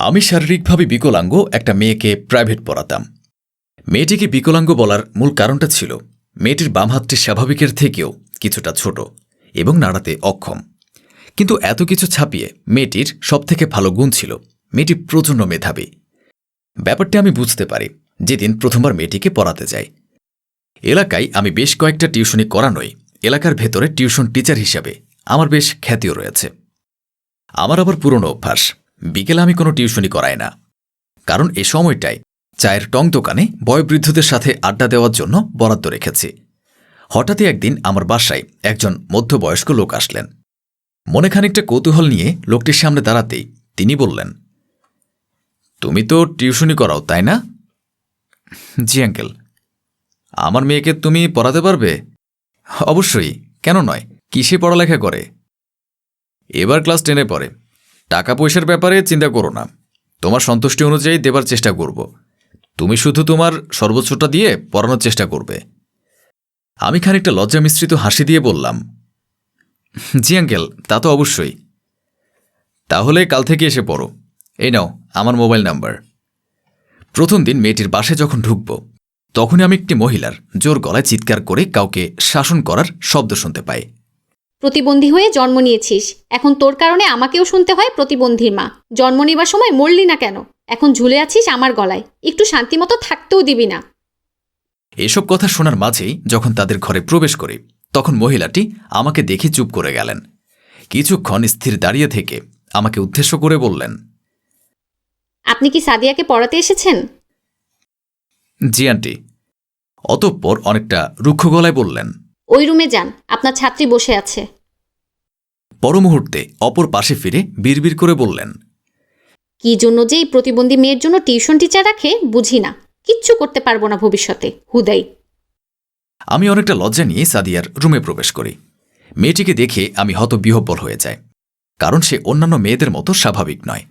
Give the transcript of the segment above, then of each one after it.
আমি শারীরিকভাবে বিকলাঙ্গ, একটা মেয়েকে প্রাইভেট পড়াতাম। মেয়েটিকে বিকলাঙ্গ বলার মূল কারণটা ছিল, মেয়েটির বাম হাতটি স্বাভাবিকের থেকেও কিছুটা ছোট এবং নাড়াতে অক্ষম। কিন্তু এত কিছু ছাপিয়ে মেয়েটির সবথেকে ভালো গুণ ছিল, মেয়েটি প্রচণ্ড মেধাবী। ব্যাপারটি আমি বুঝতে পারি, যেদিন প্রথমবার মেয়েটিকে পড়াতে যাই। এলাকায় আমি বেশ কয়েকটা টিউশনি করানোই এলাকার ভেতরে টিউশন টিচার হিসাবে আমার বেশ খ্যাতিও রয়েছে। আমার আবার পুরনো অভ্যাস বিকেলে আমি কোনো টিউশনি করাই না। কারণ এ সময়টায় চায়ের টং দোকানে বয়োবৃদ্ধদের সাথে আড্ডা দেওয়ার জন্য বরাদ্দ রেখেছি। হঠাৎই একদিন আমার বাসায় একজন মধ্যবয়স্ক লোক আসলেন। মনে খানিকটা কৌতূহল নিয়ে লোকটির সামনে দাঁড়াতেই তিনি বললেন, তুমি তো টিউশনি করাও, তাই না? জি, আঙ্কেল। আমার মেয়েকে তুমি পড়াতে পারবে? অবশ্যই, কেন নয়, কিসে পড়ালেখা করে? এবার ক্লাস টেনে পড়ে। টাকা পয়সার ব্যাপারে চিন্তা করো না। তোমার সন্তুষ্টি অনুযায়ী দেবার চেষ্টা করব। তুমি শুধু তোমার সর্বোচ্চটা দিয়ে পড়ানোর চেষ্টা করবে। আমি খানিকটা লজ্জা মিশ্রিত হাসি দিয়ে বললাম, জি আঙ্কেল, তা তো অবশ্যই। তাহলে কাল থেকে এসে পড়ো। এই নাও, আমার মোবাইল নাম্বার। প্রথম দিন মেয়েটির বাসে যখন ঢুকব, তখনই আমি একটি মহিলার জোর গলায় চিৎকার করে কাউকে শাসন করার শব্দ শুনতে পাই। প্রতিবন্ধী হয়ে জন্ম নিয়েছিস। এখন তোর কারণে আমাকেও শুনতে হয় প্রতিবন্ধীর মা। জন্ম নেবার সময় মরলি না কেন? এখন ঝুলে আছিস আমার গলায়। একটু শান্তিমতো থাকতেও দিবি না। এসব কথা শোনার মাঝেই যখন তাদের ঘরে প্রবেশ করি তখন মহিলাটি আমাকে দেখে চুপ করে গেলেন। কিছুক্ষণ স্থির দাঁড়িয়ে থেকে আমাকে উদ্দেশ্য করে বললেন আপনি কি সাদিয়াকে পড়াতে এসেছেন? জি আন্টি। অতঃপর অনেকটা রুক্ষ গলায় বললেন ওই রুমে যান আপনার ছাত্রী বসে আছে। পর মুহূর্তে অপর পাশে ফিরে বিড়বিড় করে বললেন কি জন্য যে এই প্রতিবন্ধী মেয়ের জন্য টিউশন টিচার রাখে বুঝি না। কিচ্ছু করতে পারব না ভবিষ্যতে। হুদাই! আমি অনেকটা লজ্জা নিয়ে সাদিয়ার রুমে প্রবেশ করি। মেয়েটিকে দেখে আমি হতবিহব্বল হয়ে যাই কারণ সে অন্যান্য মেয়েদের মতো স্বাভাবিক নয়।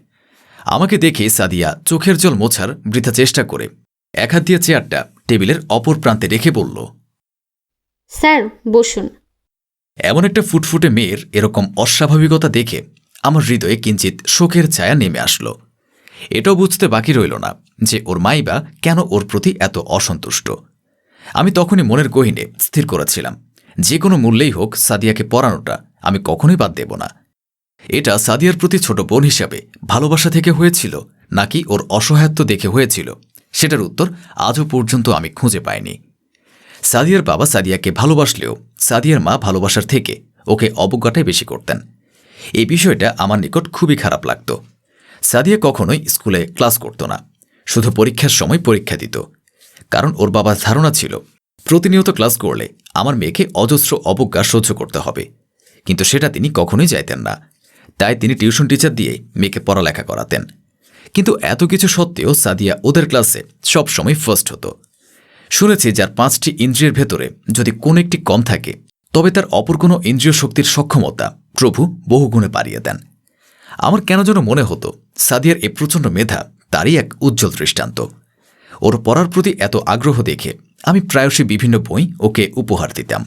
আমাকে দেখে সাদিয়া চোখের জল মোছার বৃথা চেষ্টা করে এক হাত দিয়ে চেয়ারটা টেবিলের অপর প্রান্তে রেখে বলল স্যার, বসুন। এমন একটা ফুটফুটে মেয়ের এরকম অস্বাভাবিকতা দেখে আমার হৃদয়ে কিঞ্চিত শোকের ছায়া নেমে আসলো। এটাও বুঝতে বাকি রইল না যে ওর মাইবা কেন ওর প্রতি এত অসন্তুষ্ট। আমি তখনই মনের গহিনে স্থির করেছিলাম। যে কোনো মূল্যেই হোক সাদিয়াকে পড়ানোটা আমি কখনোই বাদ দেব না। এটা সাদিয়ার প্রতি ছোট বোন হিসাবে ভালোবাসা থেকে হয়েছিল নাকি ওর অসহায়ত্ব দেখে হয়েছিল? সেটার উত্তর আজও পর্যন্ত আমি খুঁজে পাইনি। সাদিয়ার বাবা সাদিয়াকে ভালোবাসলেও সাদিয়ার মা ভালোবাসার থেকে ওকে অবজ্ঞাটাই বেশি করতেন। এই বিষয়টা আমার নিকট খুবই খারাপ লাগত। সাদিয়া কখনোই স্কুলে ক্লাস করত না, শুধু পরীক্ষার সময় পরীক্ষা দিত। কারণ ওর বাবার ধারণা ছিল, প্রতিনিয়ত ক্লাস করলে আমার মেয়েকে অজস্র অবজ্ঞা সহ্য করতে হবে। কিন্তু সেটা তিনি কখনোই চাইতেন না। তাই তিনি টিউশন টিচার দিয়ে মেয়েকে পড়ালেখা করাতেন। কিন্তু এত কিছু সত্ত্বেও সাদিয়া ওদের ক্লাসে সবসময় ফার্স্ট হতো। শুনেছি যার পাঁচটি ইন্দ্রিয়ের ভেতরে যদি কোন একটি কম থাকে, তবে তার অপর কোনো ইন্দ্রিয় শক্তির সক্ষমতা প্রভু বহুগুণে বাড়িয়ে দেন। আমার কেন যেন মনে হতো, সাদিয়ার এ প্রচণ্ড মেধা তারই এক উজ্জ্বল দৃষ্টান্ত। ওর পড়ার প্রতি এত আগ্রহ দেখে আমি প্রায়শই বিভিন্ন বই ওকে উপহার দিতাম।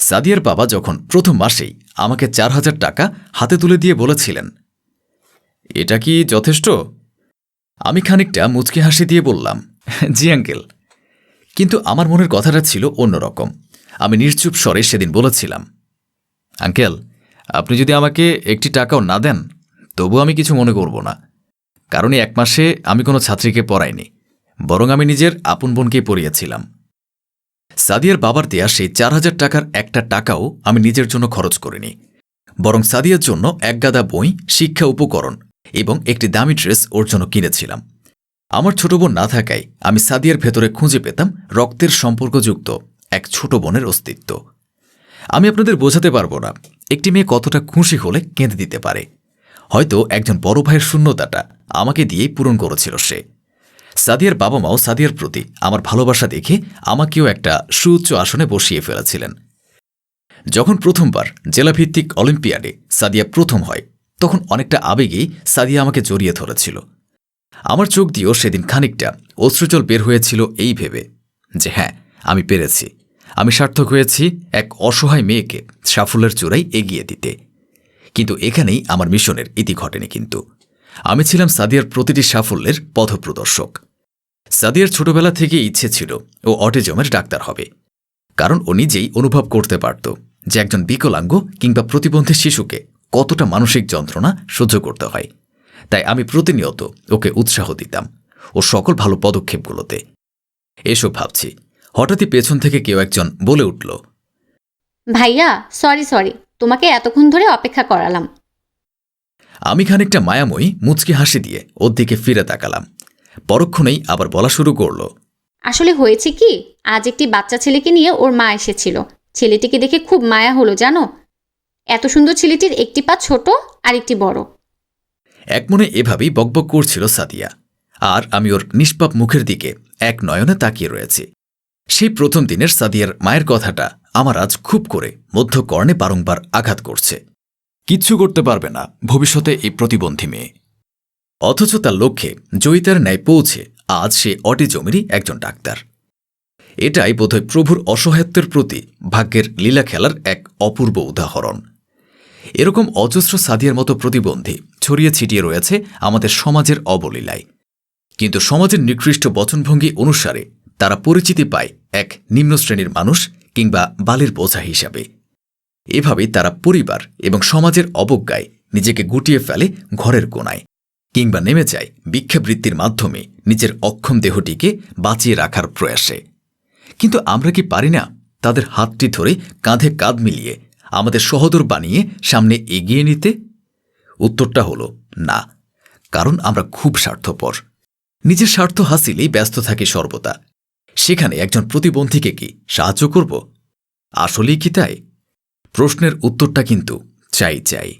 সাদিয়ার বাবা যখন প্রথম মাসেই আমাকে চার হাজার টাকা হাতে তুলে দিয়ে বলেছিলেন, এটা কি যথেষ্ট? আমি খানিকটা মুচকি হাসি দিয়ে বললাম, জি আঙ্কেল। কিন্তু আমার মনের কথাটা ছিল অন্যরকম। আমি নির্চুপ স্বরে সেদিন বলেছিলাম, আঙ্কেল, আপনি যদি আমাকে একটি টাকাও না দেন তবু আমি কিছু মনে করব না। কারণ এক মাসে আমি কোনো ছাত্রীকে পড়াইনি, বরং আমি নিজের আপন বোনকেই পড়িয়েছিলাম। সাদিয়ার বাবার দেয়া সেই চার হাজার টাকার একটা টাকাও আমি নিজের জন্য খরচ করিনি, বরং সাদিয়ার জন্য একগাদা বই, শিক্ষা উপকরণ এবং একটি দামি ড্রেস ওর জন্য কিনেছিলাম। আমার ছোট বোন না থাকায় আমি সাদিয়ার ভেতরে খুঁজে পেতাম রক্তের সম্পর্কযুক্ত এক ছোট বোনের অস্তিত্ব। আমি আপনাদের বোঝাতে পারব না, একটি মেয়ে কতটা খুশি হলে কেঁদে দিতে পারে। হয়তো একজন বড় ভাইয়ের শূন্যতাটা আমাকে দিয়েই পূরণ করেছিল সে। সাদিয়ার বাবা মাও সাদিয়ার প্রতি আমার ভালোবাসা দেখে আমাকেও একটা সুউচ্চ আসনে বসিয়ে ফেলেছিলেন। যখন প্রথমবার জেলাভিত্তিক অলিম্পিয়াডে সাদিয়া প্রথম হয়, তখন অনেকটা আবেগেই সাদিয়া আমাকে জড়িয়ে ধরেছিল। আমার চোখ দিয়েও সেদিন খানিকটা অশ্রুজল বের হয়েছিল এই ভেবে যে হ্যাঁ আমি পেরেছি। আমি সার্থক হয়েছি এক অসহায় মেয়েকে সাফল্যের চূড়াই এগিয়ে দিতে। কিন্তু এখানেই আমার মিশনের ইতি ঘটেনি কিন্তু। আমি ছিলাম সাদিয়ার প্রতিটি সাফল্যের পথপ্রদর্শক। সাদিয়ার ছোটবেলা থেকে ইচ্ছে ছিল ও অটিজমের ডাক্তার হবে। কারণ ও নিজেই অনুভব করতে পারত যে একজন বিকলাঙ্গ কিংবা প্রতিবন্ধী শিশুকে কতটা মানসিক যন্ত্রণা সহ্য করতে হয়। তাই আমি প্রতিনিয়ত ওকে উৎসাহ দিতাম ও সকল ভালো পদক্ষেপগুলোতে। এসব ভাবছি হঠাৎই পেছন থেকে কেউ একজন বলে উঠল ভাইয়া সরি সরি তোমাকে এতক্ষণ ধরে অপেক্ষা করালাম। আমি খানিকটা মায়াময়ী মুচকি হাসি দিয়ে ওর দিকে ফিরে তাকালাম। পরক্ষণেই আবার বলা শুরু করল আসলে হয়েছে কি আজ একটি বাচ্চা ছেলেকে নিয়ে ওর মা এসেছিল। ছেলেটিকে দেখে খুব মায়া হলো জানো? এত সুন্দর ছেলেটির একটি পা ছোট আর একটি বড়। একমনে এভাবেই বকবক করছিল সাদিয়া। আর আমি ওর নিষ্পাপ মুখের দিকে এক নয়নে তাকিয়ে রয়েছি। সেই প্রথম দিনের সাদিয়ার মায়ের কথাটা আমার আজ খুব করে মধ্যকর্ণে বারংবার আঘাত করছে। কিচ্ছু করতে পারবে না ভবিষ্যতে এই প্রতিবন্ধী মেয়ে। অথচ তার লক্ষ্যে জয়িতার ন্যায় পৌঁছে আজ সে অটিজমেরই একজন ডাক্তার। এটাই বোধহয় প্রভুর অসহায়ত্বের প্রতি ভাগ্যের লীলা খেলার এক অপূর্ব উদাহরণ। এরকম অজস্র সাদিয়ার মতো প্রতিবন্ধী ছড়িয়ে ছিটিয়ে রয়েছে আমাদের সমাজের অবলীলায়। কিন্তু সমাজের নিকৃষ্ট বচনভঙ্গি অনুসারে তারা পরিচিতি পায় এক নিম্ন শ্রেণির মানুষ কিংবা বালির বোঝা হিসাবে। এভাবেই তারা পরিবার এবং সমাজের অবজ্ঞায় নিজেকে গুটিয়ে ফেলে ঘরের কোনায় কিংবা নেমে যায় ভিক্ষাবৃত্তির মাধ্যমে নিজের অক্ষম দেহটিকে বাঁচিয়ে রাখার প্রয়াসে। কিন্তু আমরা কি পারি না তাদের হাতটি ধরে কাঁধে কাঁধ মিলিয়ে আমাদের সহদর বানিয়ে সামনে এগিয়ে নিতে? উত্তরটা হলো, না, কারণ আমরা খুব স্বার্থপর। নিজের স্বার্থ হাসিলেই ব্যস্ত থাকি সর্বদা। সেখানে একজন প্রতিবন্ধীকে কি সাহায্য করব? আসলেই কি তাই? প্রশ্নের উত্তরটা কিন্তু চাই চাই।